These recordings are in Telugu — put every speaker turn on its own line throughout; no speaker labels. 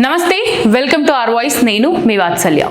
నమస్తే వెల్కమ్ టు ఆర్ వాయిస్. నేను మీ వాత్సల్య.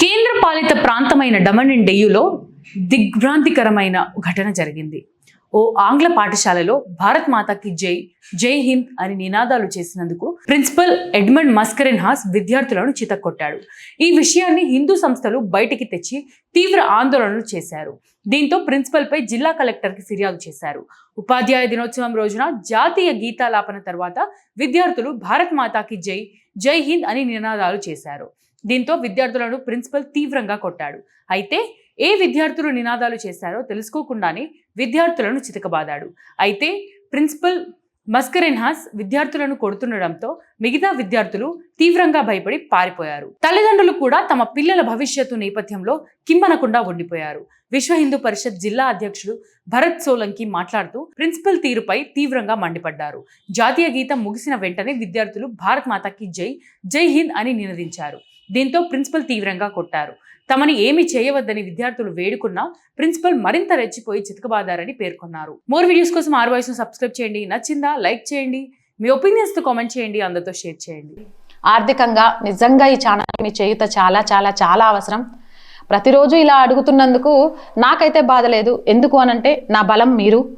కేంద్ర పాలిత ప్రాంతమైన డమన్ అండ్ డెయ్యూలో దిగ్భ్రాంతికరమైన ఘటన జరిగింది. ఓ ఆంగ్ల పాఠశాలలో భారత్ మాతాకి జై జై హింద్ అని నినాదాలు చేసినందుకు ప్రిన్సిపల్ ఎడ్మండ్ మస్కరెన్ హాస్ విద్యార్థులను చితక్కొట్టాడు. ఈ విషయాన్ని హిందూ సంస్థలు బయటికి తెచ్చి తీవ్ర ఆందోళనలు చేశారు. దీంతో ప్రిన్సిపల్పై జిల్లా కలెక్టర్కి ఫిర్యాదు చేశారు. ఉపాధ్యాయ దినోత్సవం రోజున జాతీయ గీతాలాపన తర్వాత విద్యార్థులు భారత్ మాతాకి జై జై హింద్ అని నినాదాలు చేశారు. దీంతో విద్యార్థులను ప్రిన్సిపల్ తీవ్రంగా కొట్టాడు. అయితే ఏ విద్యార్థులు నినాదాలు చేశారో తెలుసుకోకుండానే విద్యార్థులను చితకబాదాడు. అయితే ప్రిన్సిపల్ మస్కరెన్హాస్ విద్యార్థులను కొడుతుండడంతో మిగతా విద్యార్థులు తీవ్రంగా భయపడి పారిపోయారు. తల్లిదండ్రులు కూడా తమ పిల్లల భవిష్యత్తు నేపథ్యంలో కిమ్మనకుండా ఉండిపోయారు. విశ్వ హిందూ పరిషత్ జిల్లా అధ్యక్షుడు భరత్ సోలంకి మాట్లాడుతూ ప్రిన్సిపల్ తీరుపై తీవ్రంగా మండిపడ్డారు. జాతీయ గీతం ముగిసిన వెంటనే విద్యార్థులు భారత్ మాతాకి జై జై హింద్ అని నినదించారు. దీంతో ప్రిన్సిపల్ తీవ్రంగా కొట్టారు. తమని ఏమి చేయవద్దని విద్యార్థులు వేడుకున్నా ప్రిన్సిపల్ మరింత రెచ్చిపోయి చితకబాదారని పేర్కొన్నారు. మోర్ వీడియోస్ కోసం ఆర్ వాయిస్ను సబ్స్క్రైబ్ చేయండి. నచ్చిందా? లైక్ చేయండి. మీ ఒపీనియన్స్తో కామెంట్ చేయండి. అందరితో షేర్ చేయండి.
ఆర్థికంగా నిజంగా ఈ ఛానల్ మీ చేయుత చాలా చాలా చాలా అవసరం. ప్రతిరోజు ఇలా అడుగుతున్నందుకు నాకైతే బాధ లేదు. ఎందుకు అనంటే నా బలం మీరు.